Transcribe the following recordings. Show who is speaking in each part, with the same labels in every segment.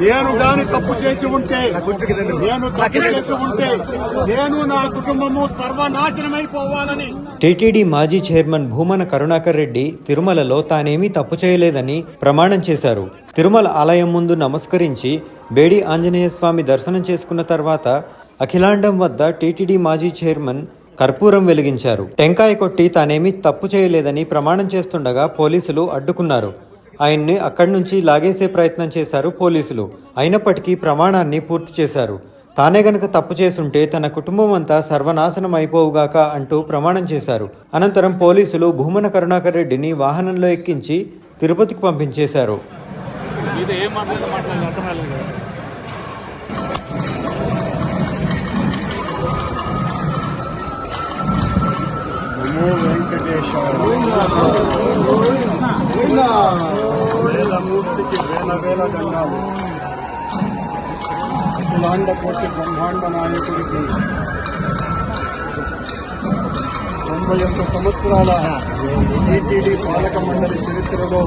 Speaker 1: నేను గాని తప్పు చేసి ఉంటే నేను తప్పు చేసి ఉంటే నేను నా కుటుంబము సర్వనాశనమైపోవాలని.
Speaker 2: టీటీడీ మాజీ చైర్మన్ భూమన కరుణాకర్ రెడ్డి తిరుమలలో తానేమీ తప్పు చేయలేదని ప్రమాణం చేశారు. తిరుమల ఆలయం ముందు నమస్కరించి బేడి ఆంజనేయ స్వామి దర్శనం చేసుకున్న తర్వాత అఖిలాండం వద్ద టీటీడీ మాజీ చైర్మన్ కర్పూరం వెలిగించారు. టెంకాయ కొట్టి తానేమీ తప్పు చేయలేదని ప్రమాణం చేస్తుండగా పోలీసులు అడ్డుకున్నారు. ఆయన్ని అక్కడి నుంచి లాగేసే ప్రయత్నం చేశారు పోలీసులు. అయినప్పటికీ ప్రమాణాన్ని పూర్తి చేశారు. తానే గనక తప్పు చేసుంటే తన కుటుంబం అంతా సర్వనాశనం అయిపోవుగాక అంటూ ప్రమాణం చేశారు. అనంతరం పోలీసులు భూమన కరుణాకర్ రెడ్డిని వాహనంలో ఎక్కించి తిరుపతికి పంపించేశారు.
Speaker 1: వెంకటేశ్వర వేదమూర్తికి వేల వేల అఖిలాండ కోటి బ్రహ్మాండ నాయకుడికి తొంభై ఒక్క సంవత్సరాల టీటీడీ పాలక మండలి చరిత్రలో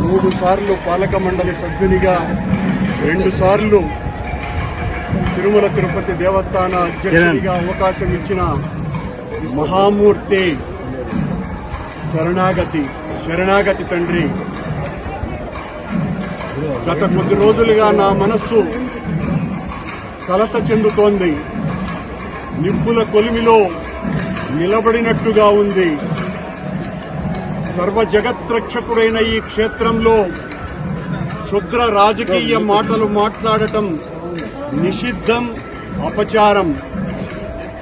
Speaker 1: మూడు సార్లు పాలక మండలి సభ్యునిగా రెండు సార్లు తిరుమల తిరుపతి దేవస్థాన అధ్యక్షుడిగా అవకాశం ఇచ్చిన మహామూర్తి శరణాగతి శరణాగతి తండ్రి. గత కొద్ది రోజులుగా నా మనస్సు కలత చెందుతోంది. నిప్పుల కొలిమిలో నిలబడినట్టుగా ఉంది. సర్వ జగత్రక్షకుడైన ఈ క్షేత్రంలో క్షుద్ర రాజకీయ మాటలు మాట్లాడటం నిషిద్ధం అపచారం.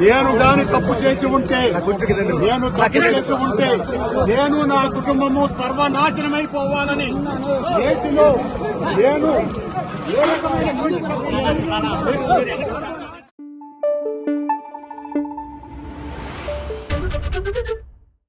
Speaker 1: నేను గాని తప్పు చేసి ఉంటే నేను తప్పు చేసి ఉంటే నేను నా కుటుంబము సర్వనాశనమైపోవాలని నేతిలో నేను